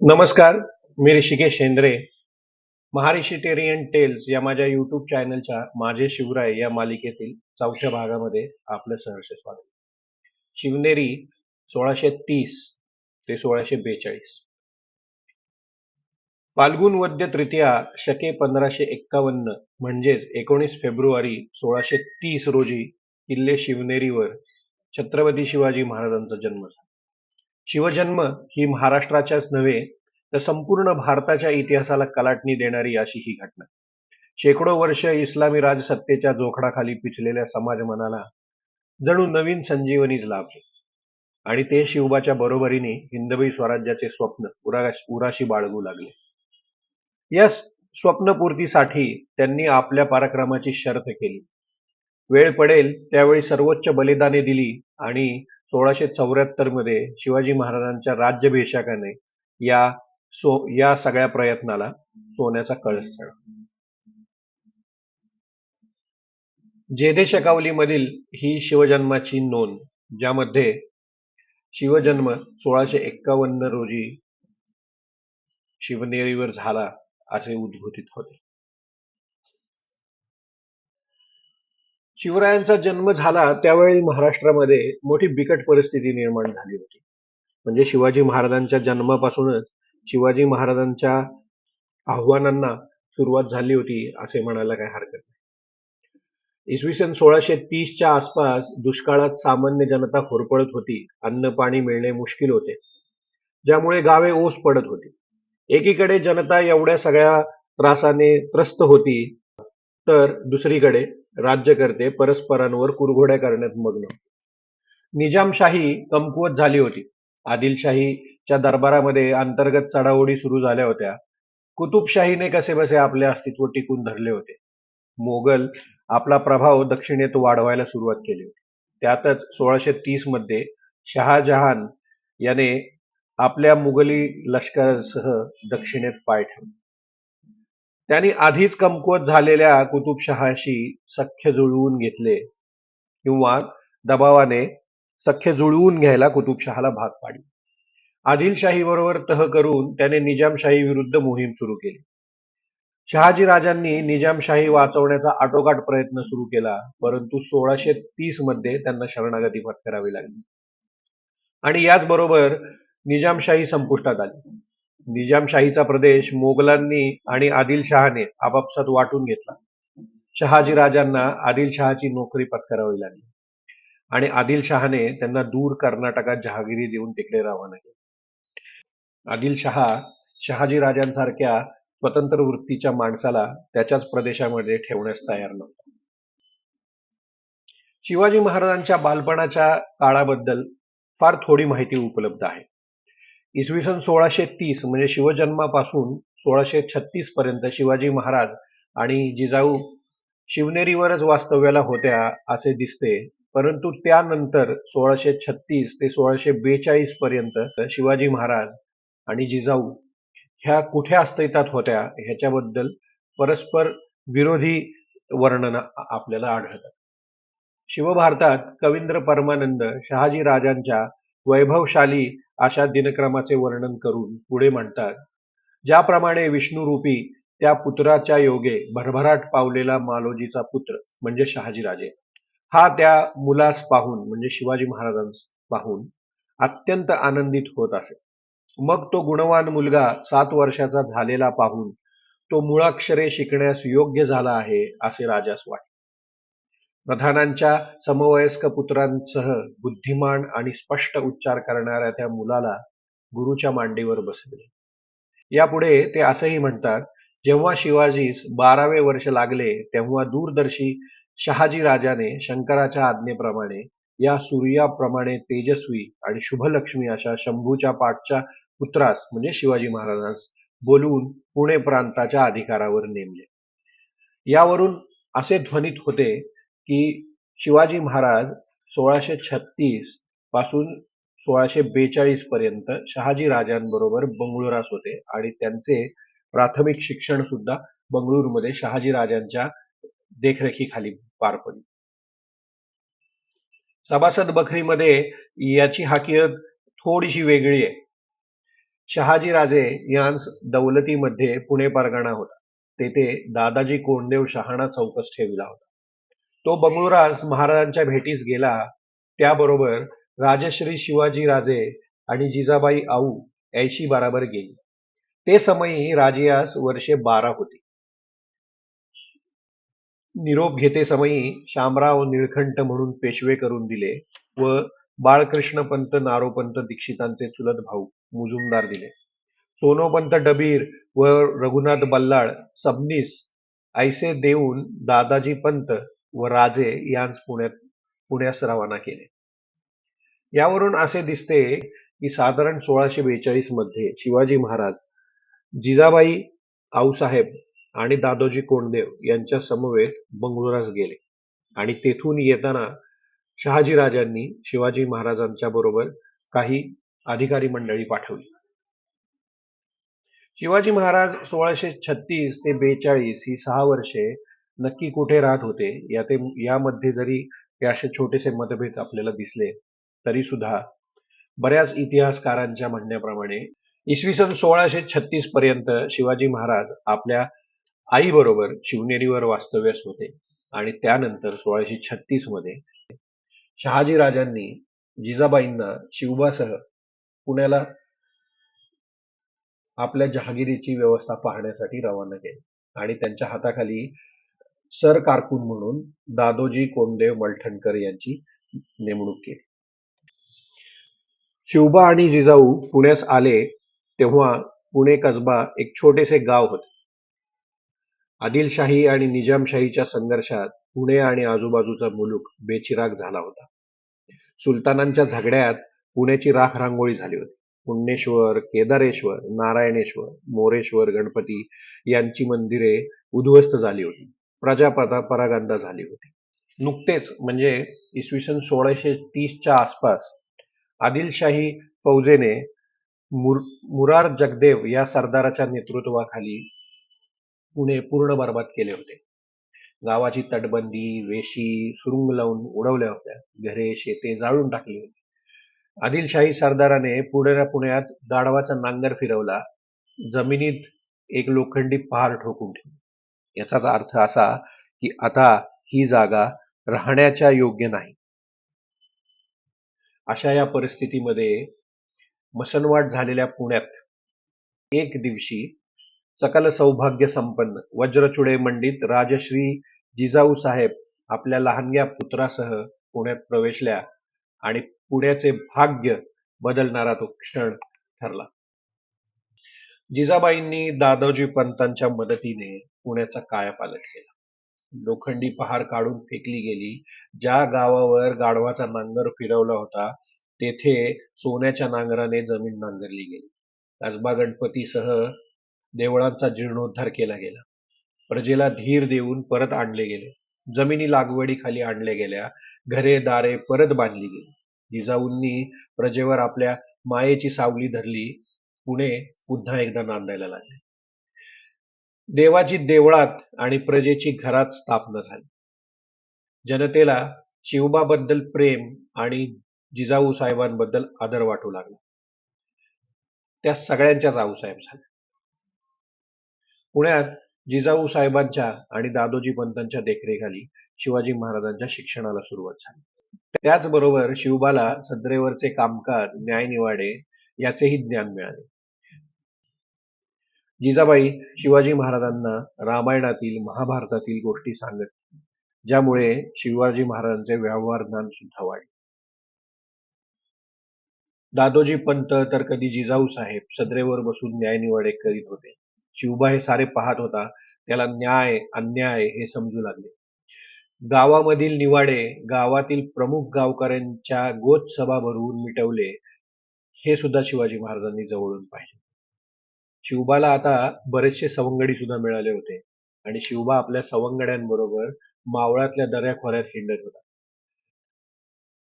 नमस्कार मी ऋषिकेश शेंद्रे महारिशिटेरियन टेल्स या माझ्या युट्यूब चॅनलच्या माझे शिवराय या मालिकेतील चौथ्या भागामध्ये आपलं सहर्ष स्वागत. शिवनेरी सोळाशे तीस ते सोळाशे बेचाळीस. फाल्गुन वद्य तृतीया शके पंधराशे एक्कावन्न म्हणजेच एकोणीस फेब्रुवारी सोळाशे तीस रोजी किल्ले शिवनेरीवर छत्रपती शिवाजी महाराजांचा जन्म झाला. शिवजन्म ही महाराष्ट्राच्याच नव्हे तर संपूर्ण भारताच्या इतिहासाला कलाटणी देणारी अशी ही घटना. शेकडो वर्ष इस्लामी राजसत्तेच्या जोखडाखाली पिचलेल्या समाज मनाला जणू नवीन संजीवनीच लाभली आणि ते शिवबाच्या बरोबरीने हिंदवी स्वराज्याचे स्वप्न उरा- उराशी बाळगू लागले. या स्वप्नपूर्तीसाठी त्यांनी आपल्या पराक्रमाची शर्त केली. वेळ पडेल त्यावेळी सर्वोच्च बलिदाने दिली आणि सोळाशे चौऱ्याहत्तरमध्ये शिवाजी महाराजांच्या राज्याभिषेकाने या सो या सगळ्या प्रयत्नाला सोन्याचा कळस चढला जेदे शकावलीमधील ही शिवजन्माची नोंद ज्यामध्ये शिवजन्म सोळाशे एक्कावन्न रोजी शिवनेरीवर झाला असे उद्घोषित होते. शिवरायांचा जन्म झाला त्यावेळी महाराष्ट्रामध्ये मोठी बिकट परिस्थिती निर्माण झाली होती. म्हणजे शिवाजी महाराजांच्या जन्मापासूनच शिवाजी महाराजांच्या आव्हानांना सुरुवात झाली होती असे म्हणायला काही हरकत नाही. इसवी सन सोळाशे तीसच्या आसपास दुष्काळात सामान्य जनता होरपळत होती. अन्न पाणी मिळणे मुश्किल होते. ज्यामुळे गावे ओस पडत होती. एकीकडे जनता एवढ्या सगळ्या त्रासाने त्रस्त होती तर दुसरीकडे राज्यकर्ते परस्परांवर कुरघोड्या करण्यात मग्न. निजामशाही कमकुवत झाली होती. आदिलशाहीच्या दरबारामध्ये अंतर्गत चढाओढी सुरू झाल्या होत्या. कुतुबशाहीने कसेबसे आपले अस्तित्व टिकून धरले होते? मोगल आपला प्रभाव दक्षिणेत वाढवायला सुरुवात केली होती. त्यातच सोळाशे तीसमध्ये शहाजहान याने आपल्या मुघली लष्करासह दक्षिणेत पाय ठेवले. त्यांनी आधीच कमकुवत झालेल्या कुतुबशहाशी सख्य जुळवून घेतले किंवा दबावाने सख्य जुळवून घ्यायला कुतुबशहाला भाग पाडले. आदिलशाही बरोबर तह करून त्याने निजामशाही विरुद्ध मोहीम सुरू केली. शहाजी राजांनी निजामशाही वाचवण्याचा आटोकाट प्रयत्न सुरू केला परंतु सोळाशे तीसमध्ये त्यांना शरणागती पत्करावी लागली. आणि याचबरोबर निजामशाही संपुष्टात आली. निजामशाहीचा प्रदेश मोगलांनी आणि आदिलशहाने आपापसात वाटून घेतला. शहाजी राजांना आदिलशहाची नोकरी पत्करावी लागली. आणि आदिलशहाने त्यांना दूर कर्नाटकात जहागिरी देऊन तिकडे रवाना केले. आदिलशहा शहाजी राजांसारख्या स्वतंत्र वृत्तीच्या माणसाला त्याच्याच प्रदेशामध्ये ठेवण्यास तयार नव्हता. शिवाजी महाराजांच्या बालपणाच्या काळाबद्दल फार थोडी माहिती उपलब्ध आहे. इसवी सन सोळाशे तीस म्हणजे शिवजन्मापासून सोळाशे छत्तीस पर्यंत शिवाजी महाराज आणि जिजाऊ शिवनेरीवरच वास्तव्याला होत्या असे दिसते. परंतु त्यानंतर सोळाशे छत्तीस ते सोळाशे बेचाळीस पर्यंत शिवाजी महाराज आणि जिजाऊ ह्या कुठे अस्तित्वात होत्या ह्याच्याबद्दल परस्पर विरोधी वर्णन आपल्याला आढळतात. शिवभारतात कवींद्र परमानंद शहाजी राजांच्या वैभवशाली अशा दिनक्रमाचे वर्णन करून पुढे म्हणतात ज्याप्रमाणे विष्णुरूपी त्या पुत्राच्या योगे भरभराट पावलेला मालोजीचा पुत्र म्हणजे शहाजीराजे. हा त्या मुलास पाहून म्हणजे शिवाजी महाराजांस पाहून अत्यंत आनंदित होत असे. मग तो गुणवान मुलगा सात वर्षाचा झालेला पाहून तो मुळाक्षरे शिकण्यास योग्य झाला आहे असे राजास वाटते. प्रधानांच्या समवयस्क पुत्रांसह बुद्धिमान आणि स्पष्ट उच्चार करणाऱ्या त्या मुलाला गुरुच्या मांडीवर बसले. यापुढे ते असंही म्हणतात जेव्हा शिवाजीस बारावे वर्ष लागले तेव्हा दूरदर्शी शहाजी राजाने शंकराच्या आज्ञेप्रमाणे या सूर्याप्रमाणे तेजस्वी आणि शुभलक्ष्मी अशा शंभूच्या पाठच्या पुत्रास म्हणजे शिवाजी महाराजांस बोलवून पुणे प्रांताच्या अधिकारावर नेमले. यावरून असे ध्वनित होते की शिवाजी महाराज सोळाशे छत्तीसपासून सोळाशे बेचाळीस पर्यंत शहाजी राजांबरोबर बंगळुरास होते आणि त्यांचे प्राथमिक शिक्षण सुद्धा बंगळुरूमध्ये शहाजी राजांच्या देखरेखीखाली पार पडले. सभासद बखरीमध्ये याची हाकियत थोडीशी वेगळी आहे. शहाजी राजे यांस दौलतीमध्ये पुणे परगणा होता. तेथे दादाजी कोंडदेव शहाणा चौकस ठेविला होता. तो बंगळुरास महाराजांच्या भेटीस गेला. त्याबरोबर राजश्री शिवाजी राजे आणि जिजाबाई आऊ ऐशी बराबर गेली. ते समयी राजियास वर्षे बारा होती. निरोप घेते समयी शामराव निळखंठ म्हणून पेशवे करून दिले व बाळकृष्णपंत नारोपंत दीक्षितांचे चुलत भाऊ मुजुमदार दिले. सोनोपंत डबीर व रघुनाथ बल्लाळ सबनीस ऐसे देऊन दादाजी पंत व राजे यांस पुण्यात पुण्यास रवाना केले. यावरून असे दिसते की साधारण सोळाशे बेचाळीसमध्ये शिवाजी महाराज जिजाबाई आऊसाहेब आणि दादोजी कोंडदेव यांच्या समवेत बंगलोरास गेले. आणि तेथून येताना शहाजीराजांनी शिवाजी महाराजांच्या बरोबर काही अधिकारी मंडळी पाठवली. शिवाजी महाराज सोळाशे छत्तीस ते बेचाळीस ही सहा वर्षे नक्की कुठे राहत होते या ते यामध्ये जरी हे असे छोटेसे मतभेद आपल्याला दिसले तरी सुद्धा बऱ्याच इतिहासकारांच्या म्हणण्याप्रमाणे इसवी सन सोळाशे छत्तीस पर्यंत शिवाजी महाराज आपल्या आईबरोबर शिवनेरीवर वास्तव्यास होते आणि त्यानंतर सोळाशे छत्तीसमध्ये शहाजी राजांनी जिजाबाईंना शिवबासह पुण्याला आपल्या जहागिरीची व्यवस्था पाहण्यासाठी रवाना केले आणि त्यांच्या हाताखाली सर कारकून म्हणून दादोजी कोंडदेव मलठणकर यांची नेमणूक केली. शिवबा आणि जिजाऊ पुण्यास आले तेव्हा पुणे कसबा एक छोटेसे गाव होते. आदिलशाही आणि निजामशाहीच्या संघर्षात पुणे आणि आजूबाजूचा मुलुक बेचिराग झाला होता. सुलतानांच्या झगड्यात पुण्याची राख रांगोळी झाली होती. पुण्येश्वर केदारेश्वर नारायणेश्वर मोरेश्वर गणपती यांची मंदिरे उद्ध्वस्त झाली होती. प्रजापदा परागंदा झाली होती. नुकतेच म्हणजे इसवी सन सोळाशे तीसच्या आसपास आदिलशाही फौजेने मुर मुरार जगदेव या सरदाराच्या नेतृत्वाखाली पुणे पूर्ण बर्बाद केले होते. गावाची तटबंदी वेशी सुरुंग लावून उडवल्या होत्या. घरे शेते जाळून टाकली होती. आदिलशाही सरदाराने पुण्याला पुण्यात गाढवाचा नांगर फिरवला. जमिनीत एक लोखंडी पहार ठोकून ठेवली. याचाच अर्थ असा की आता ही जागा राहण्याच्या योग्य नाही. अशा या परिस्थितीमध्ये मसनवाट झालेल्या पुण्यात एक दिवशी सकल सौभाग्य संपन्न वज्रचुडे मंडित राजश्री जिजाऊ साहेब आपल्या लहानग्या पुत्रासह पुण्यात प्रवेशल्या आणि पुण्याचे भाग्य बदलणारा तो क्षण ठरला. जिजाबाईंनी दादोजी पंतांच्या मदतीने पुण्याचा कायापालट केला. लोखंडी पहार काढून फेकली गेली. ज्या गावावर गाढवाचा नांगर फिरवला होता तेथे सोन्याच्या नांगराने जमीन नांगरली गेली. कसबा गणपतीसह देवळांचा जीर्णोद्धार केला गेला. प्रजेला धीर देऊन परत आणले गेले. जमिनी लागवडीखाली आणल्या गेल्या. घरे दारे परत बांधली गेली. जिजाऊंनी प्रजेवर आपल्या मायेची सावली धरली. पुणे पुन्हा एकदा नांदायला लागले. देवाची देवळात आणि प्रजेची घरात स्थापना झाली. जनतेला शिवबाबद्दल प्रेम आणि जिजाऊ साहेबांबद्दल आदर वाटू लागला. त्या सगळ्यांच्याच आऊसाहेब झाल्या पुण्यात जिजाऊ साहेबांच्या आणि दादोजी पंतांच्या देखरेखाली शिवाजी महाराजांच्या शिक्षणाला सुरुवात झाली. त्याचबरोबर शिवबाला सदरेवरचे कामकाज न्यायनिवाडे याचेही ज्ञान मिळाले. जिजाबाई शिवाजी महाराजांना रामायणातील महाभारतातील गोष्टी सांगत ज्यामुळे शिवाजी महाराजांचे व्यवहार ज्ञान सुद्धा वाढले. दादोजी पंत तर कधी जिजाऊ साहेब सदरेवर बसून न्यायनिवाडे करीत होते. शिवबा हे सारे पाहत होता त्याला न्याय अन्याय हे समजू लागले. गावामधील निवाडे गावातील प्रमुख गावकऱ्यांच्या गोच सभा भरवून मिटवले हे सुद्धा शिवाजी महाराजांनी जवळून पाहिले. शिवबाला आता बरेचसे सवंगडी सुद्धा मिळाले होते. आणि शिवबा आपल्या सवंगड्यांबरोबर मावळातल्या दऱ्याखोऱ्यात हिंडत होता.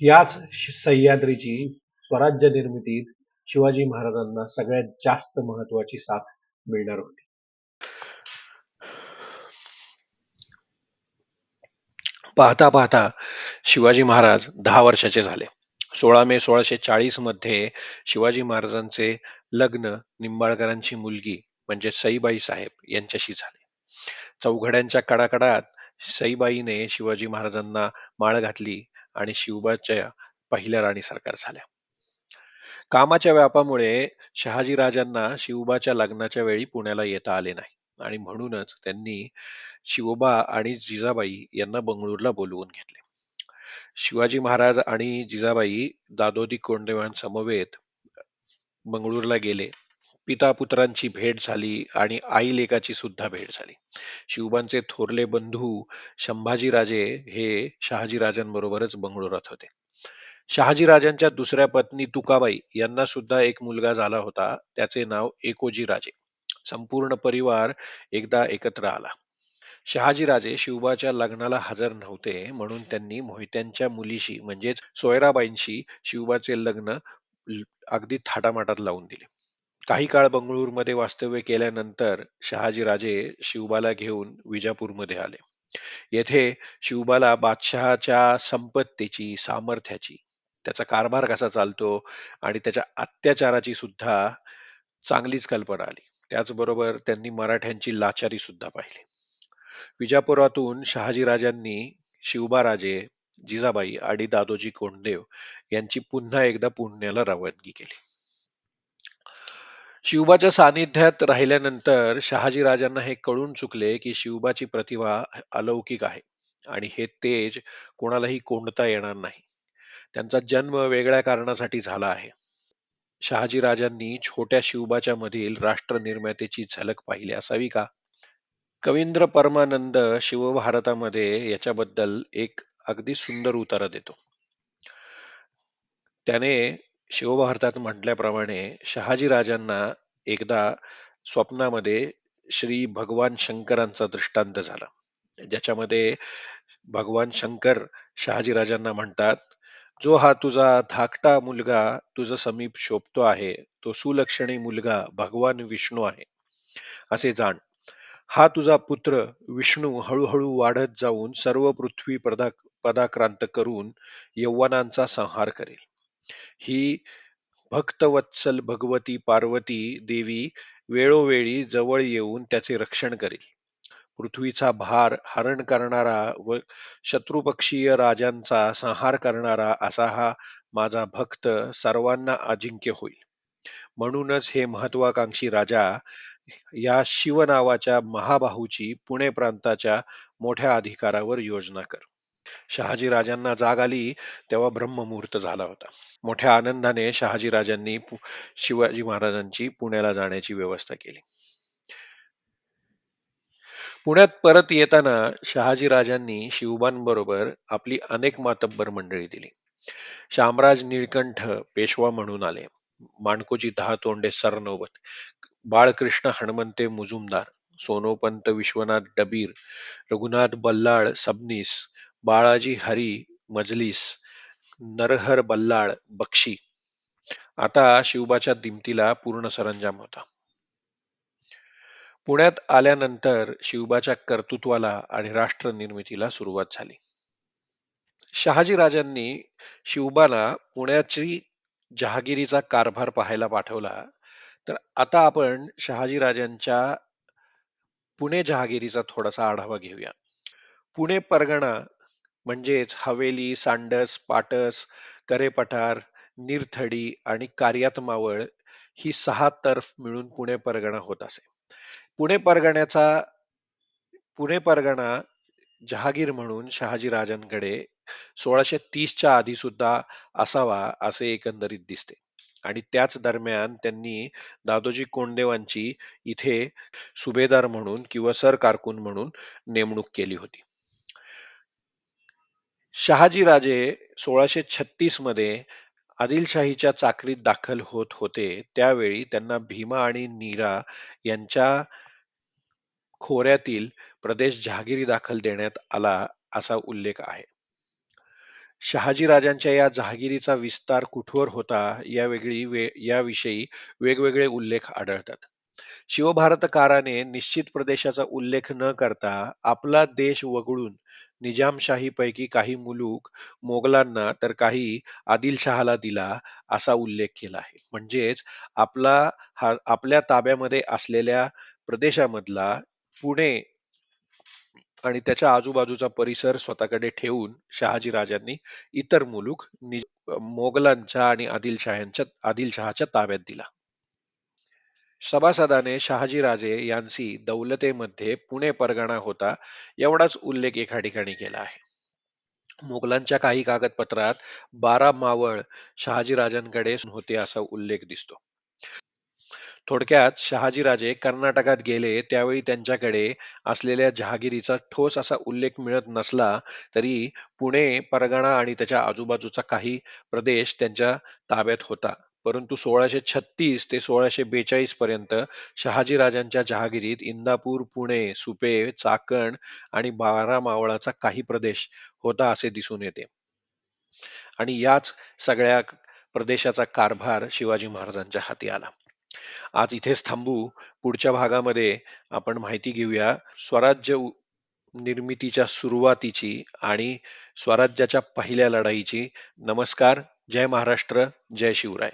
याच सह्याद्रीची स्वराज्य निर्मितीत शिवाजी महाराजांना सगळ्यात जास्त महत्वाची साथ मिळणार होती. पाहता पाहता शिवाजी महाराज दहा वर्षाचे झाले. सोळा मे सोळाशे चाळीसमध्ये शिवाजी महाराजांचे लग्न निंबाळकरांची मुलगी म्हणजे सईबाई साहेब यांच्याशी झाले. चौघड्यांच्या कडाकडात सईबाईने शिवाजी महाराजांना माळ घातली आणि शिवबाच्या पहिल्या राणी सरकार झाल्या. कामाच्या व्यापामुळे शहाजी राजांना शिवबाच्या लग्नाच्या वेळी पुण्याला येता आले नाही आणि म्हणूनच त्यांनी शिवबा आणि जिजाबाई यांना बंगळूरला बोलवून घेतले. शिवाजी महाराज आणि जिजाबाई दादोदी कोंडदेवांसमवेत बंगळूरला गेले. पिता पुत्रांची भेट झाली आणि आई लेकाची सुद्धा भेट झाली. शिवबांचे थोरले बंधू संभाजीराजे हे शहाजी राजांबरोबरच बंगळुरात होते. शहाजी राजांच्या दुसऱ्या पत्नी तुकाबाई यांना सुद्धा एक मुलगा झाला होता. त्याचे नाव एकोजी राजे संपूर्ण परिवार एकदा एकत्र आला. शहाजीराजे शिवबाच्या लग्नाला हजर नव्हते म्हणून त्यांनी मोहित्यांच्या मुलीशी म्हणजेच सोयराबाईंशी शिवबाचे लग्न अगदी थाटामाटात लावून दिले. काही काळ बंगळूरमध्ये वास्तव्य केल्यानंतर शहाजीराजे शिवबाला घेऊन विजापूरमध्ये आले. येथे शिवबाला बादशहाच्या संपत्तीची सामर्थ्याची त्याचा कारभार कसा चालतो आणि त्याच्या अत्याचाराची सुद्धा चांगलीच कल्पना आली. त्याचबरोबर त्यांनी मराठ्यांची लाचारी सुद्धा पाहिली. विजापुरातून शहाजीराजांनी शिवबाराजे जिजाबाई आणि दादोजी कोंडदेव यांची पुन्हा एकदा पुण्याला रवानगी केली. शिवबाच्या सानिध्यात राहिल्यानंतर शहाजी राजांना हे कळून चुकले की शिवबाची प्रतिभा अलौकिक आहे आणि हे तेज कोणालाही कोंडता येणार नाही. त्यांचा जन्म वेगळ्या कारणासाठी झाला आहे. शहाजी राजांनी छोट्या शिवबाच्या मधील राष्ट्र निर्मात्याची झलक पाहिली असावी का? कवींद्र परमानंद शिवभारतामध्ये याच्याबद्दल एक अगदी सुंदर उतारा देतो. त्याने शिवभारतात म्हटल्याप्रमाणे शहाजी राजांना एकदा स्वप्नामध्ये श्री भगवान शंकरांचा दृष्टांत झाला. ज्याच्यामध्ये भगवान शंकर शहाजी राजांना म्हणतात जो हा तुझा धाकटा मुलगा तुझं समीप शोभतो आहे तो सुलक्षणी मुलगा भगवान विष्णू आहे. असे जाण हा तुझा पुत्र विष्णू हळूहळू वाढत जाऊन सर्व पृथ्वी पदा पदाक्रांत करून यवनांचा संहार करेल. ही भक्तवत्सल भगवती पार्वती देवी वेळोवेळी जवळ येऊन त्याचे रक्षण करेल. पृथ्वीचा भार हरण करणारा व शत्रुपक्षीय राजांचा संहार करणारा असा हा माझा भक्त सर्वांना अजिंक्य होईल. म्हणूनच हे महत्वाकांक्षी राजा या शिव नावाच्या महाबाहूची पुणे प्रांताच्या मोठ्या अधिकारावर योजना कर. शहाजी राजांना जाग आली तेव्हा ब्रह्ममुहूर्त झाला होता. मोठ्या आनंदाने शहाजी राजांनी शिवाजी महाराजांची पुण्याला जाण्याची व्यवस्था केली. पुण्यात परत येताना शहाजी राजांनी शिवबांबरोबर आपली अनेक मातब्बर मंडळी दिली. शामराज निळकंठ पेशवा म्हणून आले. माणकोजी दहा तोंडे सरनोबत. बाळकृष्ण हणमंते मुजुमदार सोनोपंत विश्वनाथ डबीर रघुनाथ बल्लाळ सबनीस बाळाजी हरी मजलीस नरहर बल्लाळ बक्षी. आता शिवबाच्या दिमतीला पूर्ण सरंजाम होता. पुण्यात आल्यानंतर शिवबाच्या कर्तृत्वाला आणि राष्ट्र निर्मितीला सुरुवात झाली. शहाजी राजांनी शिवबाला पुण्याची जहागिरीचा कारभार पाहायला पाठवला तर आता आपण शहाजी राजांच्या पुणे जहागिरीचा थोडासा आढावा घेऊया. पुणे परगणा म्हणजेच हवेली सांडस पाटस करेपठार निरथडी आणि कार्यात मावळ ही सहा तर्फ मिळून पुणे परगणा होत असे. पुणे परगण्याचा पुणे परगणा जहागीर म्हणून शहाजी राजांकडे सोळाशे तीसच्या आधी सुद्धा असावा असे एकंदरीत दिसते. आणि त्याच दरम्यान त्यांनी दादोजी कोंडदेवांची इथे सुभेदार म्हणून किंवा सर कारकून म्हणून नेमणूक केली होती. शहाजी राजे सोळाशे छत्तीसमध्ये आदिलशाहीच्या चाकरीत दाखल होत होते. त्यावेळी त्यांना भीमा आणि नीरा यांच्या खोऱ्यातील प्रदेश जहागिरी दाखल देण्यात आला असा उल्लेख आहे. शहाजी राजांच्या या जहागिरीचा विस्तार कुठवर होता यावेगळी वे याविषयी वेगवेगळे उल्लेख आढळतात. शिवभारतकाराने निश्चित प्रदेशाचा उल्लेख न करता आपला देश वगळून निजामशाहीपैकी काही मुलूक मोगलांना तर काही आदिलशहाला दिला असा उल्लेख केला आहे. म्हणजेच आपला हा आपल्या ताब्यामध्ये असलेल्या प्रदेशामधला पुणे आणि त्याच्या आजूबाजूचा परिसर स्वतःकडे ठेवून शहाजी राजांनी इतर मुलूक मोगलांच्या आणि आदिलशहाच्या आदिलशहाच्या ताब्यात दिला. सभासदाने शहाजीराजे यांची दौलतेमध्ये पुणे परगणा होता एवढाच उल्लेख एका ठिकाणी केला आहे. मोगलांच्या काही कागदपत्रात बारा मावळ शहाजीराजांकडे होते असा उल्लेख दिसतो. थोडक्यात शहाजीराजे कर्नाटकात गेले त्यावेळी त्यांच्याकडे असलेल्या जहागिरीचा ठोस असा उल्लेख मिळत नसला तरी पुणे परगणा आणि त्याच्या आजूबाजूचा काही प्रदेश त्यांच्या ताब्यात होता. परंतु सोळाशे छत्तीस ते सोळाशे बेचाळीस पर्यंत शहाजीराजांच्या जहागिरीत इंदापूर पुणे सुपे चाकण आणि बारा मावळाचा काही प्रदेश होता असे दिसून येते. आणि याच सगळ्या प्रदेशाचा कारभार शिवाजी महाराजांच्या हाती आला. आज इथेच थांबू. पुढच्या भागामध्ये आपण माहिती घेऊया. स्वराज्य निर्मितीच्या सुरुवातीची आणि स्वराज्याच्या पहिल्या लढाईची. नमस्कार. जय महाराष्ट्र. जय शिवराय.